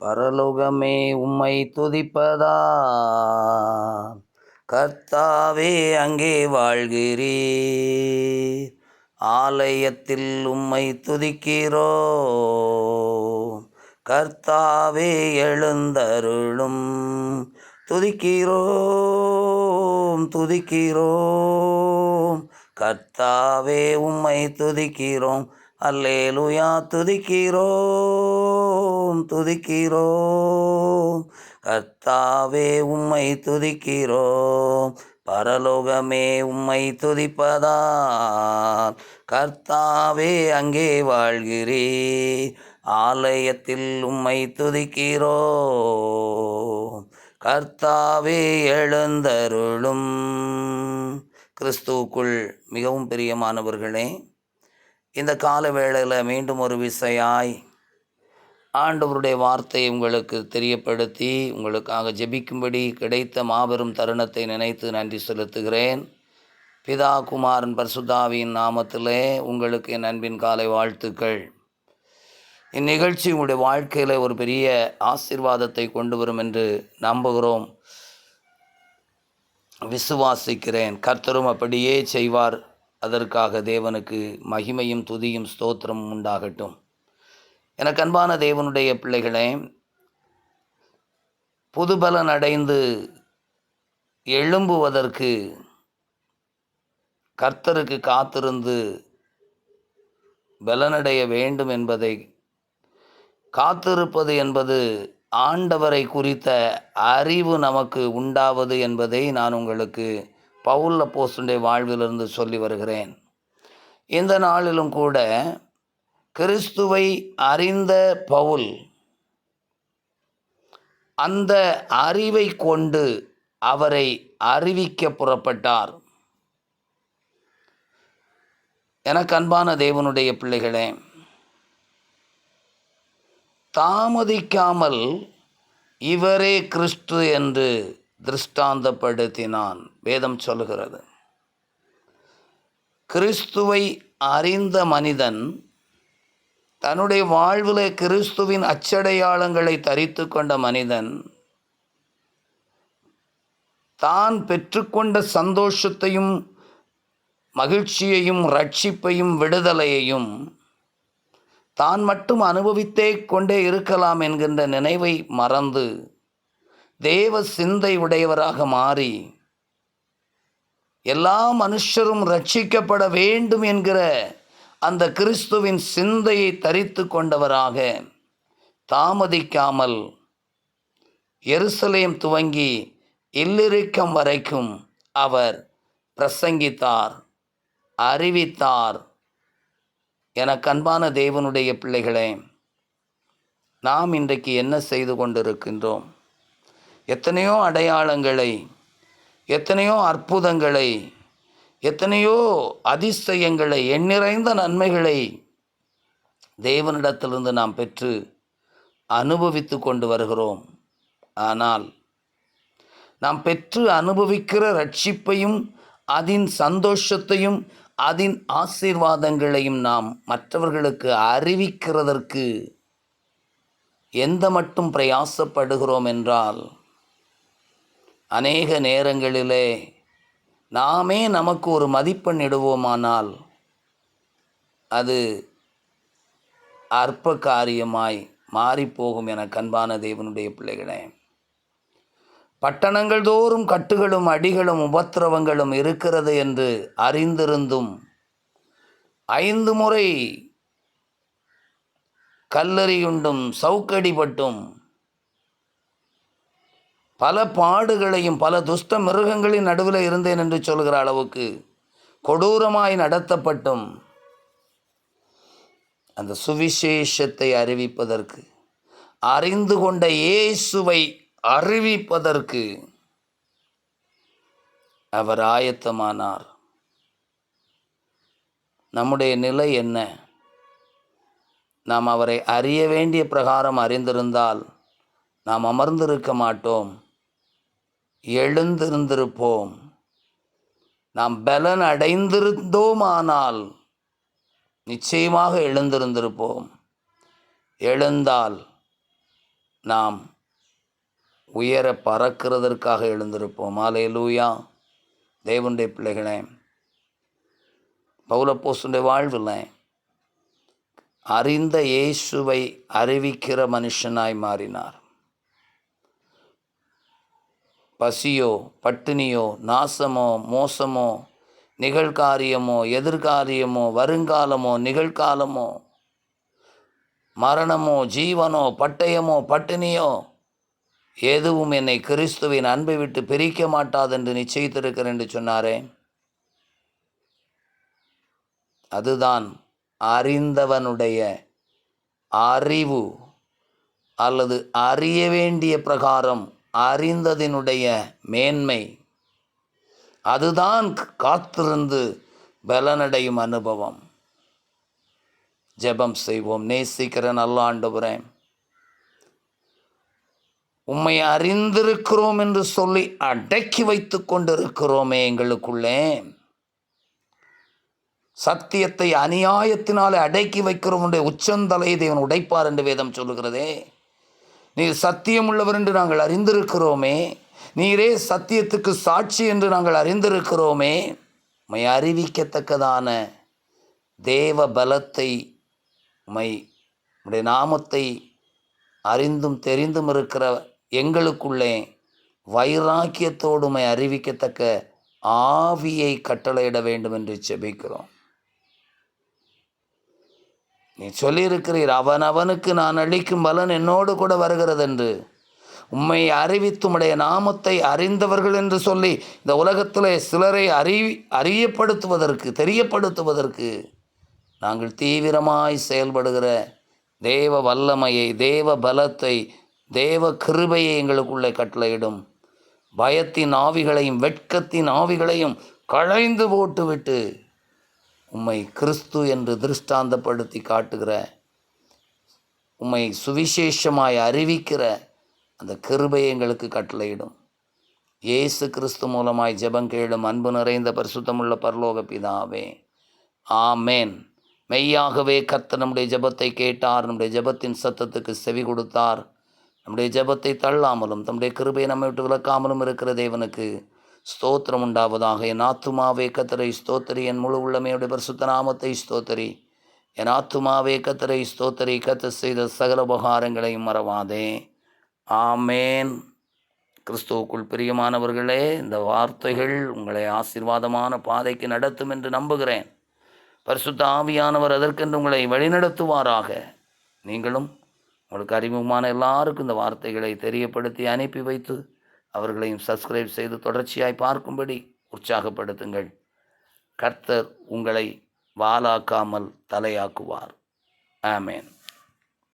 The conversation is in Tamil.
பரலோகமே உம்மை துதிப்பதா? கர்த்தாவே அங்கே வாழ்கிறீர். ஆலயத்தில் உம்மை துதிக்கிறோ? கர்த்தாவே எழுந்தருளும். துதிக்கிறோம் துதிக்கிறோம். கர்த்தாவே உம்மை துதிக்கிறோம். அல்லேலுயா துதிக்கிறோம் துதிக்கிறோம். கர்த்தாவே உம்மை துதிக்கிறோம். பரலோகமே உம்மை துதிப்பதால். கர்த்தாவே அங்கே வாழ்கிறீ ஆலயத்தில் உம்மை துதிக்கிறோம். கர்த்தாவே எழுந்தருளும். கிறிஸ்துவுக்குள் மிகவும் பிரியமானவர்களே இந்த கால வேளையில் மீண்டும் ஒரு விசையாய் ஆண்டவருடைய வார்த்தையை உங்களுக்கு தெரியப்படுத்தி உங்களுக்காக ஜெபிக்கும்படி கிடைத்த மாபெரும் தருணத்தை நினைத்து நன்றி செலுத்துகிறேன். பிதா குமாரன் பர்சுதாவியின் நாமத்திலே உங்களுக்கு என் அன்பின் காலை வாழ்த்துக்கள். இந்நிகழ்ச்சி உங்களுடைய வாழ்க்கையில் ஒரு பெரிய ஆசீர்வாதத்தை கொண்டு வரும் என்று நம்புகிறோம். விசுவாசிக்கிறேன். கர்த்தரும் அப்படியே செய்வார். அதற்காக தேவனுக்கு மகிமையும் துதியும் ஸ்தோத்திரமும் உண்டாகட்டும். எனக்கு அன்பான தேவனுடைய பிள்ளைகளே புதுபலன் அடைந்து எழும்புவதற்கு கர்த்தருக்கு காத்திருந்து பலனடைய வேண்டும் என்பதை காத்திருப்பது என்பது ஆண்டவரை குறித்த அறிவு நமக்கு உண்டாவது என்பதை நான் உங்களுக்கு பவுல்ல போஸ்டுடைய வாழ்விலிருந்து சொல்லி வருகிறேன். இந்த நாளிலும் கூட கிறிஸ்துவை அறிந்த பவுல் அந்த அறிவை கொண்டு அவரை அறிவிக்க புறப்பட்டார். எனக்கு அன்பான தேவனுடைய பிள்ளைகளே தாமதிக்காமல் இவரே கிறிஸ்து என்று திருஷ்டாந்தப்படுத்தினான். வேதம் சொல்கிறது கிறிஸ்துவை அறிந்த மனிதன் தன்னுடைய வாழ்வில் கிறிஸ்துவின் அச்சடையாளங்களை தரித்து கொண்ட மனிதன் தான் பெற்றுக்கொண்ட சந்தோஷத்தையும் மகிழ்ச்சியையும் ரட்சிப்பையும் விடுதலையையும் தான் மட்டும் அனுபவித்தே கொண்டே இருக்கலாம் என்கின்ற நினைவை மறந்து தேவ சிந்தை உடையவராக மாறி எல்லா மனுஷரும் ரட்சிக்கப்பட வேண்டும் என்கிற அந்த கிறிஸ்துவின் சிந்தையை தரித்து கொண்டவராக தாமதிக்காமல் எருசலேம் துவங்கி இல்லிருக்கம் வரைக்கும் அவர் பிரசங்கித்தார் அறிவித்தார். எனக்கு அன்பான தேவனுடைய பிள்ளைகளே நாம் இன்றைக்கு என்ன செய்து கொண்டிருக்கின்றோம்? எத்தனையோ அடையாளங்களை எத்தனையோ அற்புதங்களை எத்தனையோ அதிசயங்களை எண்ணிறைந்த நன்மைகளை தேவனிடத்திலிருந்து நாம் பெற்று அனுபவித்து கொண்டு வருகிறோம். ஆனால் நாம் பெற்று அனுபவிக்கிற ரட்சிப்பையும் அதின் சந்தோஷத்தையும் அதன் ஆசீர்வாதங்களையும் நாம் மற்றவர்களுக்கு அறிவிக்கிறதற்கு எந்த மட்டும் பிரயாசப்படுகிறோம் என்றால் அநேக நேரங்களிலே நாமே நமக்கு ஒரு மதிப்பெண் இடுவோமானால் அது அற்ப காரியமாய் மாறிப்போகும் என கண்பான தேவனுடைய பிள்ளைகளே. பட்டணங்கள் தோறும் கட்டுகளும் அடிகளும் உபத்திரவங்களும் இருக்கிறது என்று அறிந்திருந்தும் ஐந்து முறை கல்லறியுண்டும் சவுக்கடிபட்டும் பல பாடுகளையும் பல துஷ்ட மிருகங்களின் நடுவில் இருந்தேன் என்று சொல்கிற அளவுக்கு கொடூரமாய் நடத்தப்பட்டும் அந்த சுவிசேஷத்தை அறிவிப்பதற்கு அறிந்து கொண்ட இயேசுவை அறிவிப்பதற்கு அவர் ஆயத்தமானார். நம்முடைய நிலை என்ன? நாம் அவரை அறிய வேண்டிய பிரகாரம் அறிந்திருந்தால் நாம் அமர்ந்திருக்க மாட்டோம். எழுந்திருந்திருப்போம். நாம் பலன் அடைந்திருந்தோமானால் நிச்சயமாக எழுந்திருந்திருப்போம். எழுந்தால் நாம் உயர பறக்கிறதற்காக எழுந்திருப்போம். ஆலே லூயா தேவனுடைய பிள்ளைகளே பௌலப்போசுடைய வாழ்வில் அறிந்த இயேசுவை அறிவிக்கிற மனுஷனாய் மாறினார். பசியோ பட்டினியோ நாசமோ மோசமோ நிகழ்காரியமோ எதிர்காரியமோ வருங்காலமோ நிகழ்காலமோ மரணமோ ஜீவனோ பட்டயமோ பட்டினியோ எதுவும் என்னை கிறிஸ்துவின் அன்பை விட்டு பிரிக்க மாட்டாதென்று நிச்சயித்திருக்கிறேன் என்று சொன்னாரே. அதுதான் அறிந்தவனுடைய அறிவு அல்லது அறிய வேண்டிய பிரகாரம் அறிந்ததினுடைய மேன்மை. அதுதான் காத்திருந்து பலனடையும் அனுபவம். ஜெபம் செய்வோம். நேசிக்கிற நல்ல ஆண்டவரே உம்மை அறிந்திருக்கிறோம் என்று சொல்லி அடக்கி வைத்து கொண்டிருக்கிறோமே எங்களுக்குள்ளே. சத்தியத்தை அநியாயத்தினாலே அடக்கி வைக்கிறோம் உச்சந்தலையை தேவன் உடைப்பார் என்று வேதம் சொல்லுகிறதே. நீர் சத்தியம் உள்ளவர் என்று நாங்கள் அறிந்திருக்கிறோமே. நீரே சத்தியத்துக்கு சாட்சி என்று நாங்கள் அறிந்திருக்கிறோமே. மை அறிவிக்கத்தக்கதான தேவ பலத்தை மை உடைய நாமத்தை அறிந்தும் தெரிந்தும் இருக்கிற எங்களுக்குள்ளே வைராக்கியத்தோடுமை அறிவிக்கத்தக்க ஆவியை கட்டளையிட வேண்டும் என்று செபிக்கிறோம் நீ சொல்லியிருக்கிறீர் அவன் அவனுக்கு நான் அளிக்கும் பலன் என்னோடு கூட வருகிறது என்று உம்மை அறிவித்து உம்முடைய நாமத்தை அறிந்தவர்கள் என்று சொல்லி இந்த உலகத்திலே சிலரை அறி அறியப்படுத்துவதற்கு தெரியப்படுத்துவதற்கு நாங்கள் தீவிரமாய் செயல்படுகிற தேவ வல்லமையை தேவ பலத்தை தேவ கிருபையை எங்களுக்குள்ளே கட்டளையிடும். பயத்தின் ஆவிகளையும் வெட்கத்தின் ஆவிகளையும் களைந்து போட்டுவிட்டு உம்மை கிறிஸ்து என்று திருஷ்டாந்தப்படுத்தி காட்டுகிற உம்மை சுவிசேஷமாய் அறிவிக்கிற அந்த கிருபையை எங்களுக்கு கட்டளையிடும். இயேசு கிறிஸ்து மூலமாய் ஜெபம் கேளும் அன்பு நிறைந்த பரிசுத்தமுள்ள பரலோக பிதாவே. ஆமேன். மெய்யாகவே கர்த்தர் நம்முடைய ஜெபத்தை கேட்டார் நம்முடைய ஜெபத்தின் சத்தத்துக்கு செவி கொடுத்தார். நம்முடைய ஜெபத்தை தள்ளாமலும் தம்முடைய கிருபையை நம்மை விட்டு விளக்காமலும் இருக்கிற தேவனுக்கு ஸ்தோத்திரம் உண்டாவதாக. என் ஆத்துமாவே கத்தரை ஸ்தோத்திரி. என் முழு உள்ளமையுடைய பரிசுத்த நாமத்தை ஸ்தோத்திரி. என் ஆத்துமாவே கத்தரை ஸ்தோத்திரி. கத்த செய்த சகல உபகாரங்களையும் மறவாதே. ஆமேன். கிறிஸ்துவுக்குள் பிரியமானவர்களே இந்த வார்த்தைகள் உங்களை ஆசீர்வாதமான பாதைக்கு நடத்தும் என்று நம்புகிறேன். பரிசுத்த ஆவியானவர் அதற்கென்று உங்களை வழிநடத்துவாராக. நீங்களும் உங்களுக்கு அறிமுகமான எல்லாருக்கும் இந்த வார்த்தைகளை தெரியப்படுத்தி அனுப்பி வைத்து அவர்களையும் சப்ஸ்கிரைப் செய்து தொடர்ச்சியாய் பார்க்கும்படி உற்சாகப்படுத்துங்கள். கர்த்தர் உங்களை வாலாக்காமல் தலையாக்குவார். ஆமேன்.